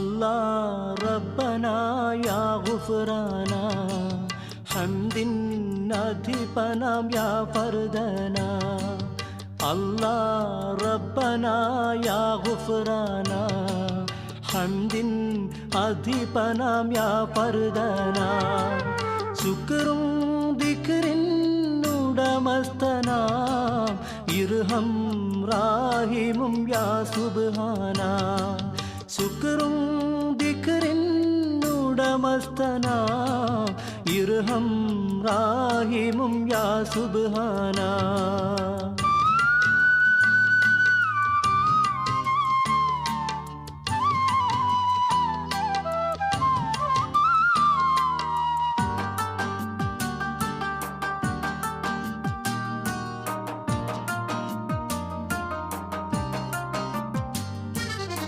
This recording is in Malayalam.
അല്ലാ റബ്ബന യാ ഗുഫ്രാന ഹംദിൻ അധിപനാം യാ ഹംദിൻ അധിപനാം ശുക്രും ദിക്റിൻ ഉടമസ്ഥനാം ഇർഹം റാഹിമും യാ ശുക്രും ഉടമസ്ഥനാം ഇർഹം റാഹിമും യാ സുബ്ഹാന.